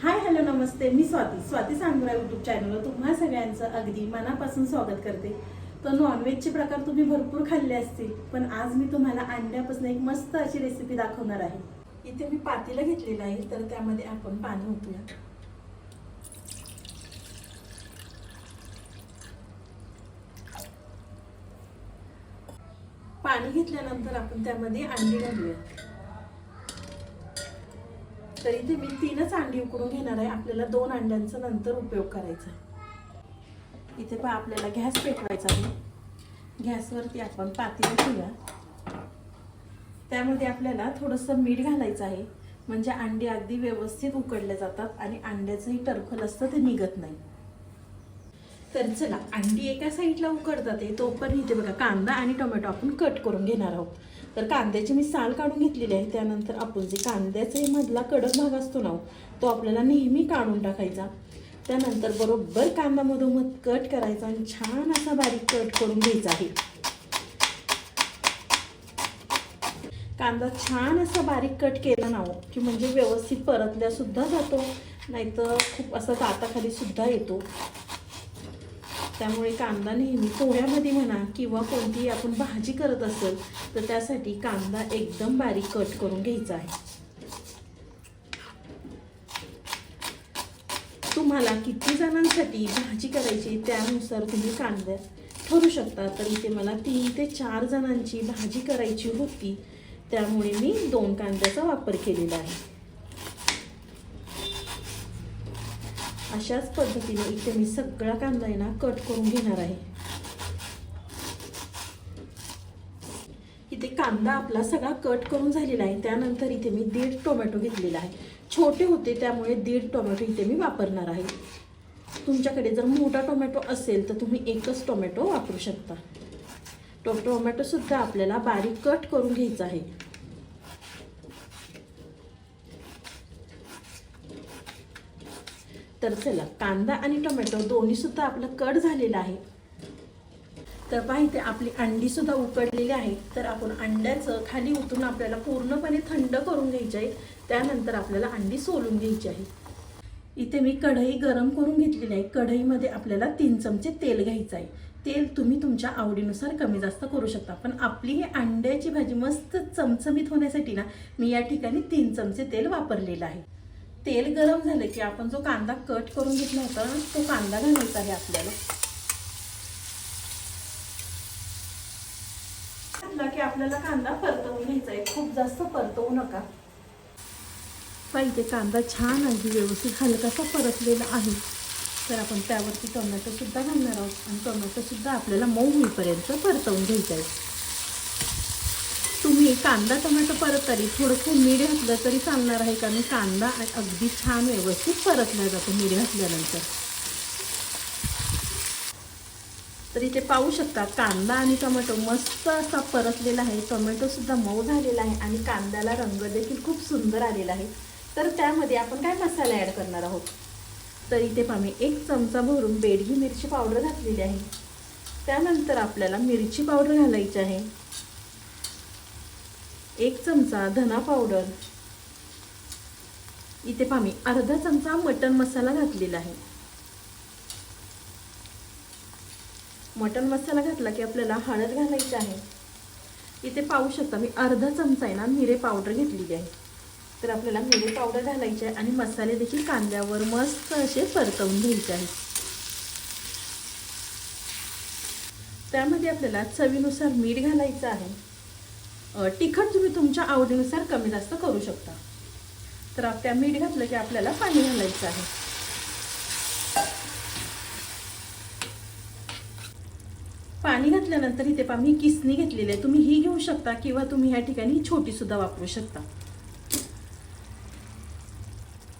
हाय hello नमस्ते. मी Swati. Swati सांगुरा YouTube चॅनलवर तुम्हा सगळ्यांचं अगदी मनापासून स्वागत करते. तर नॉनव्हेजचे प्रकार तुम्ही भरपूर खाल्ले असतील पण आज मी तुम्हाला अंड्यापासून एक मस्त अशी रेसिपी दाखवणार आहे. इथे मी पातेलं घेतलेलं आहे तर त्यामध्ये आपण पाणी ओतूया. पाणी घेतल्यानंतर आपण त्यामध्ये अंडी घालूया. तर इथे मी तीनच अंडी उकडून घेणार आहे. आपल्याला दोन अंड्यांचा नंतर उपयोग करायचा आहे. इथे पण आपल्याला गॅस पेटवायचा आहे. गॅसवरती आपण पातेलं ठेवूया. त्यामध्ये आपल्याला थोडंसं मीठ घालायचं आहे. म्हणजे अंडी अगदी व्यवस्थित उकडले जातात आणि अंड्याचंही टरफल असतं ते निघत नाही. तर चला अंडी एका साईडला उकडतात आहे तोपर्यंत इथे बघा कांदा आणि टोमॅटो आपण कट करून घेणार आहोत. तर कांद्याची मी साल काढून घेतलेली आहे. त्यानंतर आपण जे कांद्याचा हे मधला कडक भाग असतो ना हो, तो आपल्याला नेहमी काढून टाकायचा. त्यानंतर बरोबर कांदा मधोमध कट करायचा आणि छान असा बारीक कट करून घ्यायचा आहे. कांदा छान असा बारीक कट केला ना हो, की म्हणजे व्यवस्थित परतल्या सुद्धा जातो नाहीतर खूप असा दाताखाली सुद्धा येतो. त्यामुळे कांदा नेहमी पोह्यामध्ये म्हणा किंवा कोणतीही आपण भाजी करत असेल तर त्यासाठी कांदा एकदम बारीक कट करून घ्यायचा आहे. तुम्हाला किती जणांसाठी भाजी करायची त्यानुसार तुम्ही कांदा ठरू शकता. तर इथे मला तीन ते चार जणांची भाजी करायची होती. त्यामुळे मी दोन कांद्याचा वापर केलेला आहे. अशाच पद्धतीने इथे मी सगळा कांदा आहे ना कट करून घेणार आहे. इथे कांदा आपला सगळा कट करून झालेला आहे. त्यानंतर इथे मी दीड टोमॅटो घेतलेला आहे. छोटे होते त्यामुळे दीड टोमॅटो इथे मी वापरणार आहे. तुमच्याकडे जर मोठा टोमॅटो असेल तर तुम्ही एकच टोमॅटो वापरू शकता. टो टोमॅटोसुद्धा आपल्याला बारीक कट करून घ्यायचा आहे. तर चला कांदा आणि टोमॅटो दोन्हीसुद्धा आपलं कट झालेलं आहे. तर पाहिजे आपली अंडीसुद्धा उकडलेली आहे. तर आपण अंड्याचं खाली उतरून आपल्याला पूर्णपणे थंड करून घ्यायचे आहे. त्यानंतर आपल्याला अंडी सोलून घ्यायची आहे. इथे मी कढई गरम करून घेतलेली आहे कढईमध्ये आपल्याला तीन चमचे तेल घ्यायचं आहे. तेल तुम्ही तुमच्या आवडीनुसार कमी जास्त करू शकता. पण आपली ही अंड्याची भाजी मस्त चमचमीत होण्यासाठी ना मी या ठिकाणी तीन चमचे तेल वापरलेलं आहे. तेल गरम झालं की आपण जो कांदा कट करून घेतला होता तो कांदा घालायचा आहे आपल्याला. घातला की आपल्याला कांदा परतवून घ्यायचा आहे. खूप जास्त परतवू नका. पाहिजे कांदा छान अगदी व्यवस्थित हलकासा परतलेला आहे. तर आपण त्यावरती टोमॅटो सुद्धा घालणार आहोत. आणि टोमॅटो सुद्धा आपल्याला मऊ होईपर्यंत परतवून घ्यायचं आहे. कांदा टोमॅटो परतताना थोडंसं मीठ घातलं तरी चालणार आहे कारण कांदा अगदी छान व्यवस्थित परतला जातो मीठ घातल्यानंतर. तर इथे पाहू शकता कांदा आणि टोमॅटो मस्त असा परतलेला आहे. टोमॅटोसुद्धा मऊ झालेला आहे आणि कांद्याला रंग देखील खूप सुंदर आलेला आहे. तर त्यामध्ये आपण काय मसाला ॲड करणार आहोत? तर इथे पहा एक चमचा भरून बेडगी मिरची पावडर घातलेली आहे. त्यानंतर आपल्याला मिरची पावडर घालायची आहे. एक चमचा धना पावडर इथे पहा मी अर्धा चमचा मटन मसाला घातलेला आहे. मटन मसाला घातला की आपल्याला हळद घालायची आहे. इथे पाहू शकता मी अर्धा चमचा आहे ना मिरे पावडर घेतलेली आहे. तर आपल्याला मिरे पावडर घालायचे आहे आणि मसाले देखील कांद्यावर मस्त असे परतवून घ्यायचे आहेत. त्यामध्ये आपल्याला चवीनुसार मीठ घालायचं आहे. तिखट तुम्ही तुमच्या आवडीनुसार कमी जास्त करू शकता. तर त्या मीठ घातलं की आपल्याला पाणी घालायचं आहे. पाणी घातल्यानंतर इथे पहा मी किसणी घेतलेली आहे. तुम्ही ही घेऊ शकता किंवा तुम्ही ह्या ठिकाणी छोटी सुद्धा वापरू शकता.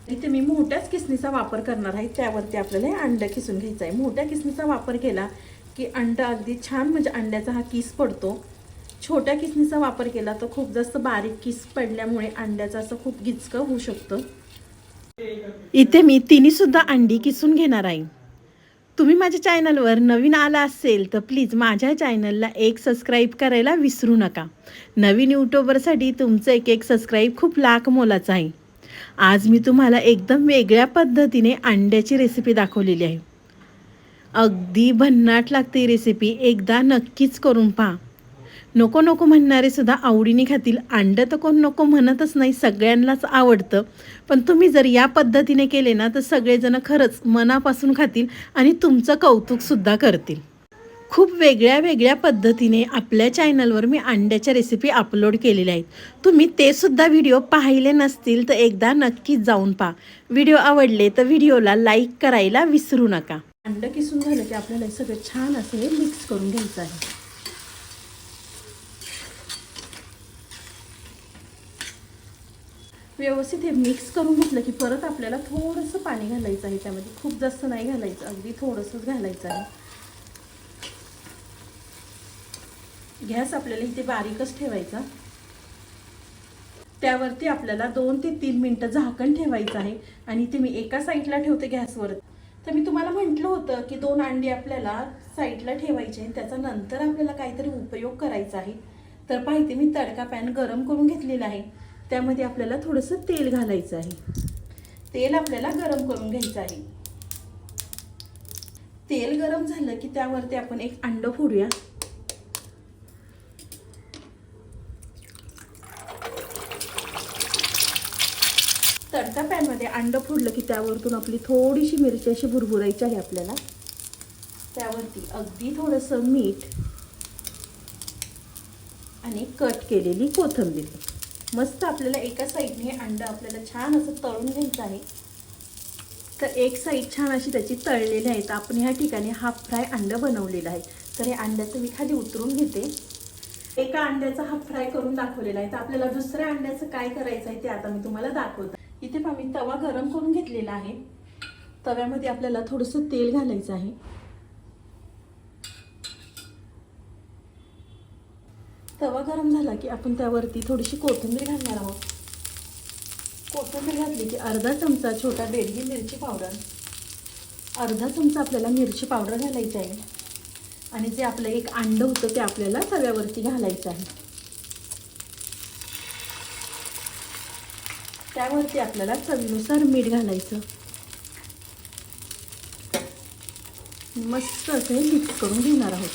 इथे मी मोठ्याच किसणीचा वापर करणार आहे. त्यावरती आपल्याला हे अंडं किसून घ्यायचं आहे. मोठ्या किसणीचा वापर केला की अंडा अगदी छान म्हणजे अंड्याचा हा किस पडतो. छोट्या किसणीचा वापर केला तर खूप जास्त बारीक किस पडल्यामुळे अंड्याचं असं खूप गिचकं होऊ शकतं. इथे मी तिन्ही सुद्धा अंडी किसून घेणार आहे. तुम्ही माझ्या चॅनलवर नवीन आला असेल तर प्लीज माझ्या चॅनलला एक सबस्क्राईब करायला विसरू नका. नवीन यूट्यूबरसाठी तुमचं एक एक सबस्क्राईब खूप लाख मोलाचं आहे. आज मी तुम्हाला एकदम वेगळ्या पद्धतीने अंड्याची रेसिपी दाखवलेली आहे. अगदी भन्नाट लागते रेसिपी एकदा नक्कीच करून पहा. नको नको म्हणणारे सुद्धा आवडीने खातील. अंडं तर कोण नको म्हणतच नाही सगळ्यांनाच आवडतं. पण तुम्ही जर या पद्धतीने केले ना तर सगळेजण खरंच मनापासून खातील आणि तुमचं कौतुकसुद्धा करतील. खूप वेगळ्या वेगळ्या पद्धतीने आपल्या चॅनलवर मी अंड्याच्या रेसिपी अपलोड केलेल्या आहेत. तुम्ही ते सुद्धा व्हिडिओ पाहिले नसतील तर एकदा नक्की जाऊन पहा. व्हिडिओ आवडले तर व्हिडिओला लाईक करायला विसरू नका. अंड किसून झालं की आपल्याला सगळं छान असं हे मिक्स करून घ्यायचं आहे. व्यवस्थित हे मिक्स करून घेतलं की परत आपल्याला थोडंसं पाणी घालायचं आहे त्यामध्ये. खूप जास्त नाही घालायचं. अगदी थोडंसंच घालायचं आहे. गॅस आपल्याला इथे बारीकच ठेवायचा. त्यावरती आपल्याला दोन ते तीन मिनटं झाकण ठेवायचं आहे. आणि ते मी एका साईडला ठेवते गॅसवर. तर मी तुम्हाला म्हटलं होतं की दोन अंडी आपल्याला साईडला ठेवायचे आणि त्याचा नंतर आपल्याला काहीतरी उपयोग करायचा आहे. तर पाहिजे मी तडका पॅन गरम करून घेतलेला आहे. त्यामध्ये आपल्याला थोडंसं तेल घालायचं आहे. तेल आपल्याला गरम करून घ्यायचं आहे. तेल गरम झालं की त्यावरती आपण एक अंड फोडूया. तडका पॅनमध्ये अंड फोडलं की त्यावरतून आपली थोडीशी मिरची अशी भुरभुरायची आहे आपल्याला. त्यावरती अगदी थोडंसं मीठ आणि कट केलेली कोथिंबीर. मस्त आपल्याला एका साईडने अंड आपल्याला छान असं तळून घ्यायचं आहे. तर एक साईड छान अशी त्याची तळलेली आहे. तर आपण ह्या ठिकाणी हाफ फ्राय अंडं बनवलेलं आहे. तर हे अंड्याचं मी खाली उतरून घेते. एका अंड्याचा हाफ फ्राय करून दाखवलेला आहे. तर आपल्याला दुसऱ्या अंड्याचं काय करायचं आहे ते आता मी तुम्हाला दाखवते. इथे मी तवा गरम करून घेतलेला आहे. तव्यामध्ये आपल्याला थोडंसं तेल घालायचं आहे. तवा गरम झाला की आपण त्यावरती थोडीशी कोथिंबीर घालणार आहोत. कोथिंबीर घातली की अर्धा चमचा छोटा बेडगी मिरची पावडर अर्धा चमचा आपल्याला मिरची पावडर घालायची आहे आणि जे आपलं एक अंड होतं ते आपल्याला तव्यावरती घालायचं आहे. त्यावरती आपल्याला चवीनुसार मीठ घालायचं. मस्त असं हे मिक्स करून घेणार आहोत.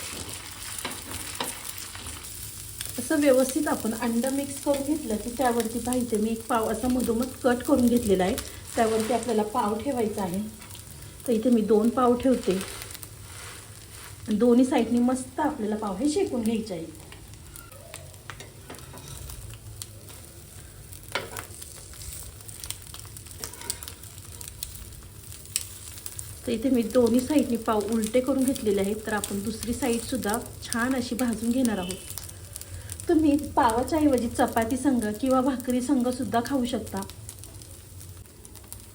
असं व्यवस्थित आपण अंड मिक्स करून घेतलं की त्यावरती पाहिजे मी एक पाव असा मधोमध कट करून घेतलेला आहे. त्यावरती आपल्याला पाव ठेवायचा आहे. तर इथे मी दोन पाव ठेवते. दोन्ही साईडनी मस्त आपल्याला पाव हे शेकून घ्यायचे आहेत तर इथे मी दोन्ही साईडनी पाव उलटे करून घेतलेले आहेत. तर आपण दुसरी साईडसुद्धा छान अशी भाजून घेणार आहोत. तुम्ही पावाच्या ऐवजी चपाती संघ किंवा भाकरी संघ सुद्धा खाऊ शकता.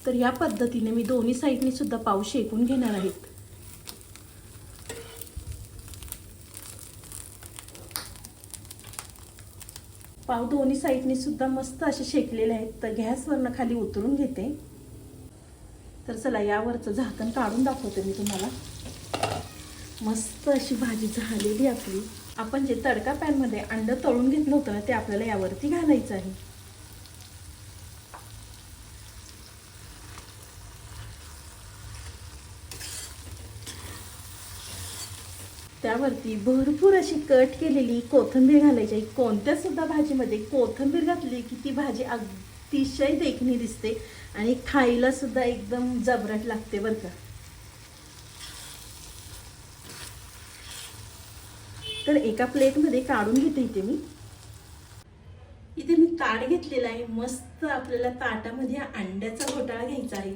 तर या पद्धतीने मी दोन्ही साईडनी सुद्धा पाव शेकून घेणार आहेत पाव दोन्ही साईडने सुद्धा मस्त असे शेकलेले आहेत तर गॅसवरनं खाली उतरून घेते. तर चला यावरचं झाकण काढून दाखवते मी तुम्हाला. मस्त अशी भाजी झालेली आपली. आपण जे तडका पॅनमध्ये अंड तळून घेतलं होतं ते आपल्याला यावरती घालायचं आहे. त्यावरती भरपूर अशी कट केलेली कोथिंबीर घालायची कोणत्या सुद्धा भाजीमध्ये कोथिंबीर घातली की ती भाजी अतिशय देखणी दिसते आणि खायला सुद्धा एकदम जबरट लागते बरं का. तर एका प्लेटमध्ये काढून घेते इथे मी. इथे मी ताट घेतलेला आहे. मस्त आपल्याला ताटामध्ये अंड्याचा घोटाळा घ्यायचा आहे.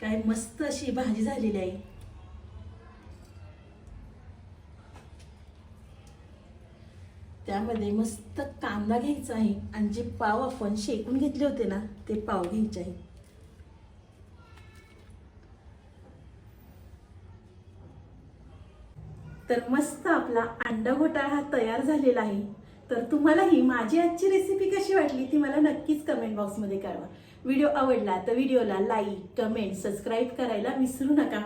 काय मस्त अशी भाजी झालेली आहे. त्यामध्ये मस्त कांदा घ्यायचा आहे. आणि जे पाव आपण शेकून घेतले होते ना ते पाव घ्यायचे आहे. तर मस्त आपला अंडा घोटाळा हा तयार झालेला आहे. तर तुम्हाला ही माझी आजची रेसिपी कशी वाटली ती मला नक्कीच कमेंट बॉक्समध्ये कळवा. व्हिडिओ आवडला तर व्हिडिओला लाईक कमेंट सबस्क्राईब करायला विसरू नका.